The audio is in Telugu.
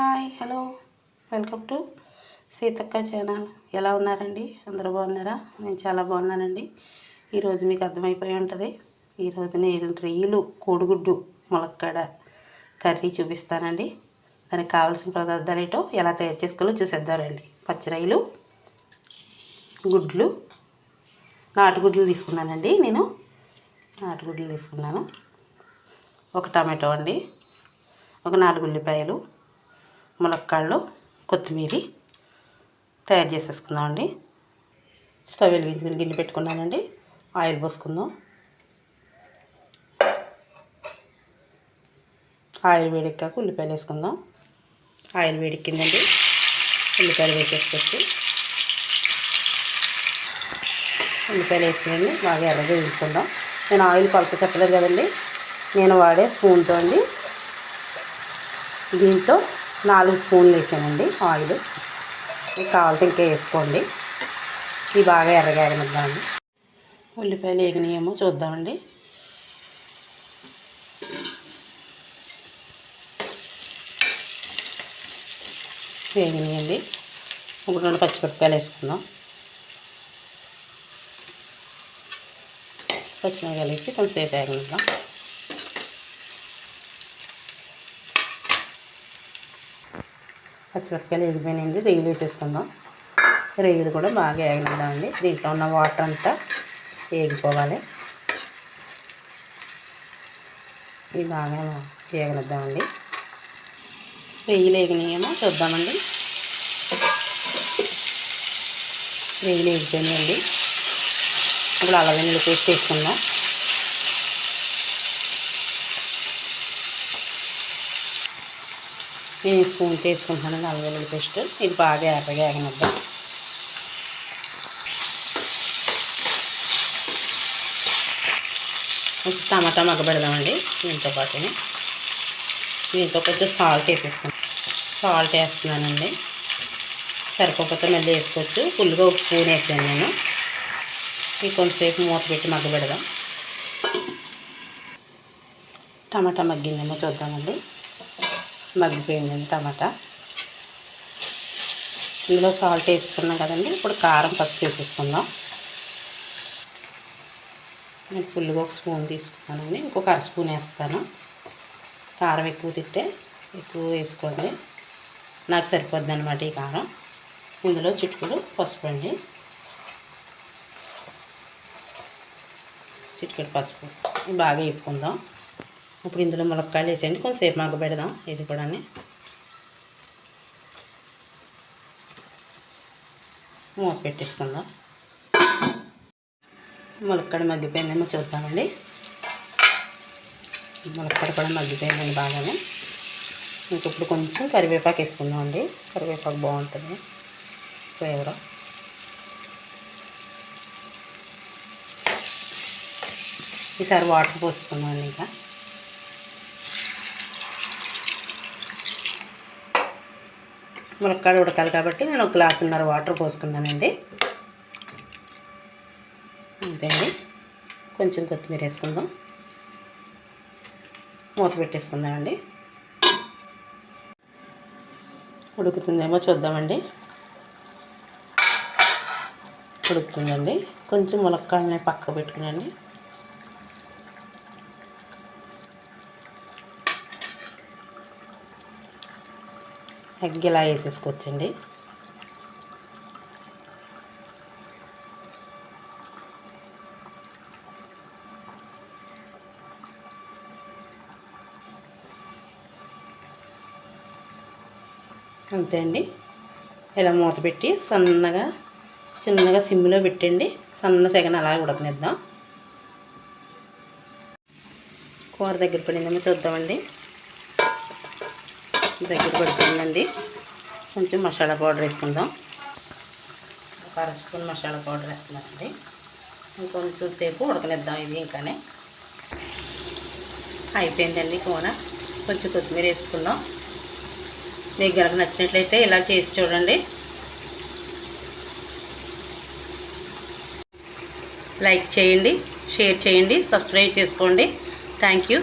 Hi hello. Welcome to Seethakka channel. ఎలా ఉన్నారండి? అందరూ బాగున్నారా? నేను చాలా బాగున్నానండి. ఈరోజు మీకు అర్థమైపోయి ఉంటుంది. ఈరోజు నేను రొయ్యలు కోడిగుడ్డు ములక్కాడ కర్రీ చూపిస్తానండి. దానికి కావాల్సిన పదార్థాలు ఏంటో ఎలా తయారు చేసుకోవాలో చూసేద్దామండి. పచ్చిరొయ్యలు గుడ్లు నాటుగుడ్లు తీసుకున్నానండి నేను. నాటుగుడ్లు తీసుకున్నాను. ఒక టమాటో అండి. ఒక నాలుగు ఉల్లిపాయలు. ములక్కాళ్ళు కొత్తిమీర తయారు చేసేసుకుందామండి. స్టవ్ వెలిగించుకుని గిన్నె పెట్టుకున్నానండి. ఆయిల్ పోసుకుందాం. ఆయిల్ వేడెక్కాక ఉల్లిపాయలు వేసుకుందాం. ఆయిల్ వేడెక్కిందండి. ఉల్లిపాయలు వేసేసుకొచ్చి ఉల్లిపాయలు వేసుకుని బాగా ఎర్రగా వేసుకుందాం నేను ఆయిల్ కొలత చెప్పలేదు కదండి. నేను వాడే స్పూన్తో అండి. దీంతో నాలుగు స్పూన్లు వేసానండి ఆయిల్. మీకు కావాలంటే ఇంకా వేసుకోండి. ఇవి బాగా ఎర్రగా ఉల్లిపాయలు వేగినాయేమో చూద్దామండి. వేగినాయండి. ఒక రెండు పచ్చిమిరపకాయలు వేసుకుందాం. పచ్చిమిరపకాయలు వేసి కొంచెం సేపు వేగనిద్దాం. పచ్చిమిరపకాయలు వేగిపోయినాయండి. రొయ్యలు వేసేసుకుందాం. రొయ్యలు కూడా బాగా వేగనిద్దామండి దీంట్లో ఉన్న వాటర్ అంతా వేగిపోవాలి ఇవి బాగా వేగనిద్దామండి రొయ్యలు వేగినాయేమో చూద్దామండి. రొయ్యలు వేగిపోయినాయండి ఇప్పుడు అల్లం పేస్ట్ వేసుకుందాం. నేను స్పూన్ తీసుకుంటున్నాను అల్లం వెల్లుల్లి పేస్ట్. ఇది బాగా ఎర్రగా ఎగనిద్దాం కొంచెం టమాటా మగ్గ పెడదామండి దీంతో పాటుని. దీంతో కొంచెం సాల్ట్ వేసేస్తాను సాల్ట్ వేస్తున్నానండి. సరిపోకపోతే మళ్ళీ వేసుకోవచ్చు. ఫుల్గా ఒక స్పూన్ వేసాను నేను. ఇది కొంచెంసేపు మూత పెట్టి మగ్గ పెడదాం. టమాటా మగ్గిందేమో చూద్దామండి. మగ్గిపోయిందండి టమాటా ఇందులో సాల్ట్ వేసుకున్నాం కదండి. ఇప్పుడు కారం పసుపు వేసేసుకుందాం. నేను ఫుల్గా ఒక స్పూన్ తీసుకున్నానండి. ఇంకొక అర స్పూన్ వేస్తాను. కారం ఎక్కువ తింటే ఎక్కువ వేసుకోండి. నాకు సరిపోద్ది అనమాట ఈ కారం. ఇందులో చిట్టుకుడు పసుపు అండి. చిట్టుకుడు పసుపు. బాగా వేపుకుందాం. ఇప్పుడు ఇందులో ములక్కాయలు వేసేయండి. కొంచెంసేపు మగ్గ పెడదాం. ఇది కూడా మూత పెట్టేసుకుందాం. ములక్కాడ మగ్గిపోయిందేమో చూద్దామండి. ములక్కాడ కూడా మగ్గిపోయిందండి బాగానే. ఇంక ఇప్పుడు కొంచెం కరివేపాకు వేసుకుందాం అండి కరివేపాకు బాగుంటుంది. ఫ్లేవర్. ఈసారి వాటర్ పోసుకున్నాను అండి ఇంకా. ములక్కాడ ఉడకాలి కాబట్టి నేను ఒక గ్లాసున్నర వాటర్ పోసుకున్నానండి. అంతే అండి కొంచెం కొత్తిమీర వేసుకుందాం. మూత పెట్టేసుకుందామండి. ఉడుకుతుందేమో చూద్దామండి. ఉడుకుతుందండి. కొంచెం ములక్కాడని పక్క పెట్టుకునండి. ఎగ్ ఇలా వేసేసుకోవచ్చండి. అంతే అండి. ఇలా మూత పెట్టి సన్నగా చిన్నగా సిమ్లో పెట్టండి. సన్న సెగన్ అలా ఉడకనిద్దాం. కూర దగ్గర పడిందేమో చూద్దామండి. దగ్గర పడుతుందండి కొంచెం మసాలా పౌడర్ వేసుకుందాం. ఒక అర స్పూన్ మసాలా పౌడర్ వేస్తున్నానండి. ఇంకొంచెం సేపు ఉడకనిద్దాం ఇది ఇంకానే. అయిపోయిందండి కూర. కొంచెం కొత్తిమీర వేసుకుందాం. మీకు కనుక నచ్చినట్లయితే ఇలా చేసి చూడండి. లైక్ చేయండి షేర్ చేయండి సబ్స్క్రైబ్ చేసుకోండి. Thank you.